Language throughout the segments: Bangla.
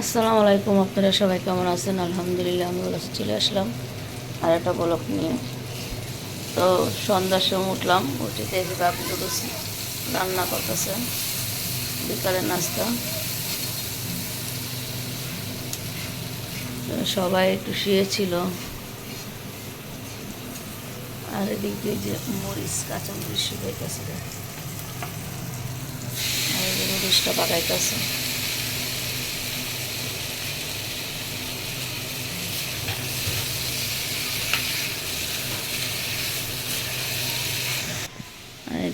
আসসালামু আলাইকুম, আপনারা সবাই কেমন আছেন? আলহামদুলিল্লাহ, আমি বলে চলে আসলাম আর একটা ব্লক নিয়ে। তো সন্ধ্যার সময় উঠলাম, উঠে দেখি বাপ নুডলস রান্না করতেছে। বিকালের নাস্তা। সবাই একটু শুয়েছিল। আর এদিক দিয়ে যে মরিচ কাঁচা মরিচ শুকাইতেছে। আর নুডলসটা পাকাইতেছে।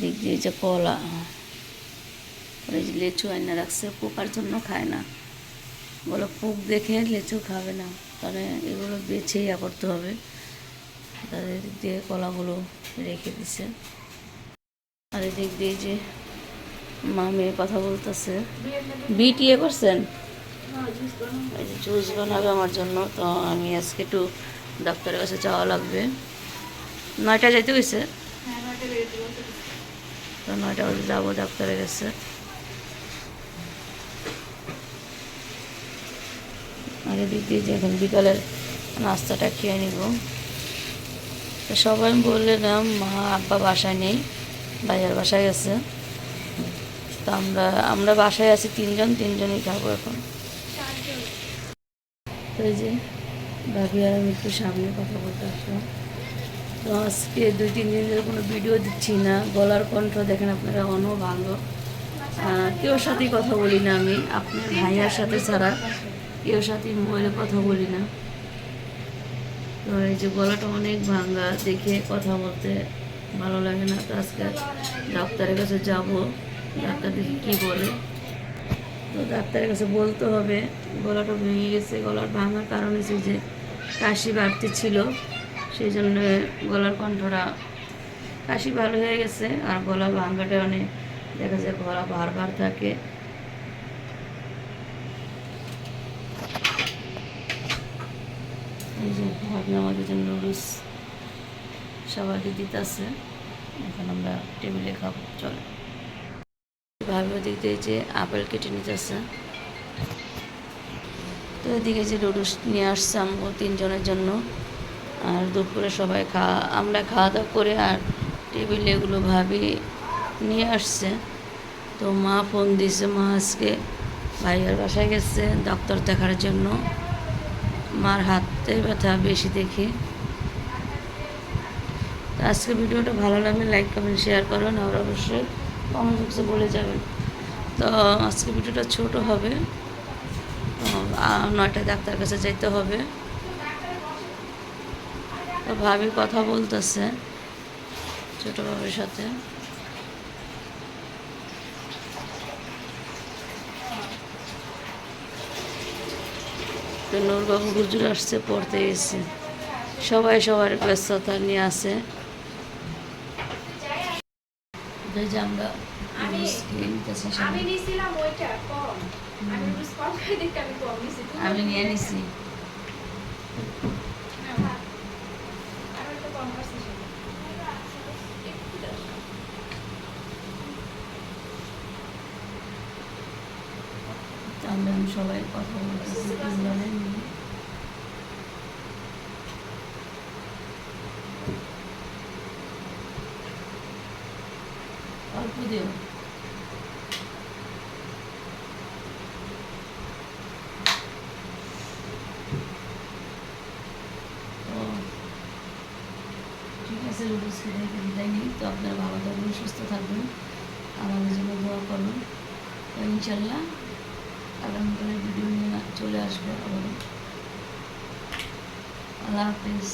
এদিক দিয়ে যে কলা এই যে লেচু আইনা রাখছে, পোকার জন্য খায় না। বলো পোক দেখে লেচু খাবে না, তাহলে এগুলো বেছে ইয়া করতে হবে। তাদের দিয়ে কলাগুলো রেখে দিছে। আর এদিক দিয়ে যে মা মেয়ে কথা বলতেছে বিট ইয়ে করছেন জুস বানাবে আমার জন্য, তো আমি আজকে একটু ডাক্তারের কাছে যাওয়া লাগবে। নয়টা যাইতে হয়েছে তো নয়টা বাজে যাব, ডাক্তারের কাছে। আগে দিক দিয়ে এখন বিকালের নাস্তাটা খেয়ে নিব। তো সবাই বললাম মা আব্বা বাসায় নেই, ভাইয়ার বাসায় গেছে। তো আমরা আমরা বাসায় আছি তিনজন, তিনজনই খাব এখন। তো এই যে, ভাবি আর আমি একটু সামনে কথা বলতে আসলাম। তো আজকে দুই, তিন দিন ধরে কোনো ভিডিও দিচ্ছি না। গলার কণ্ঠ দেখেন আপনারা অন্য ভালো। কেউ সাথেই কথা বলি না আমি। আপনার ভাইয়ার সাথে ছাড়া কেউ সাথে মোবাইলে কথা বলি না। তো এই যে গলাটা অনেক ভাঙ্গা, দেখে কথা বলতে ভালো লাগে না। তো আজকে ডাক্তারের কাছে যাব। ডাক্তার দেখি কী বলে। তো ডাক্তারের কাছে বলতে হবে, গলাটা ভেঙে গেছে। গলার ভাঙার কারণ হচ্ছে যে কাশি বাড়তি ছিল। সেই জন্য গলার কণ্ঠটা কাশি ভালো হয়ে গেছে, আর গলা ভাঙাটা অনেক দেখা যায় গলা বারবার থাকে। এই যে ভাবনা আমাদের জন্য নুডলস সবাইকে দিতেছে এখন আমরা টেবিলে খাব, চলে। ভাবে দিতে যে আপেল কেটে নিতেছে তো এদিকে যে নুডলস নিয়ে আসছে আমগো তিনজনের জন্য। আর দুপুরে সবাই খাওয়া আমরা খাওয়া দাওয়া করে আর টেবিলে এগুলো ভাবি নিয়ে আসছে। তো মা ফোন দিয়েছে মা আজকে ভাইয়ের বাসায় গেছে ডাক্তার দেখার জন্য। মার হাতে ব্যথা বেশি দেখি। তো আজকে ভিডিওটা ভালো লাগলে লাইক কমেন্ট শেয়ার করুন। আর অবশ্যই কমেন্ট বক্সে বলে যাবেন। তো আজকে ভিডিওটা ছোট হবে। তো, আহ, নয়টা ডাক্তার কাছে যাইতে হবে। তো ভাবি কথা বলতেছে ছোট ভাবির সাথে। তো নূরবাবু হুজুর আসছে পড়তে এসে সবাই সবার ব্যস্ততা নিয়ে আসে আমরা। আমি নিছিলাম ওইটা কম আমি রুজ কম খাই দেখতে আমি কম নিছি তুমি আমি নিয়ে নিছি না, ভাত। আর ওইটা কম খাচ্ছি শুধু। একটু দাও। আমি সবাই কথা বলতেছি অল্প দিও। তো ঠিক আছে রুলস খেতে বিদায় নিই। তো আপনারা ভালো থাকবেন সুস্থ থাকবেন। আমাদের জন্য দোয়া করবেন। তো ইনশাল্লাহ আগামীকালের ভিডিও নিয়ে চলে আসব আবার আল্লাহ হাফিজ।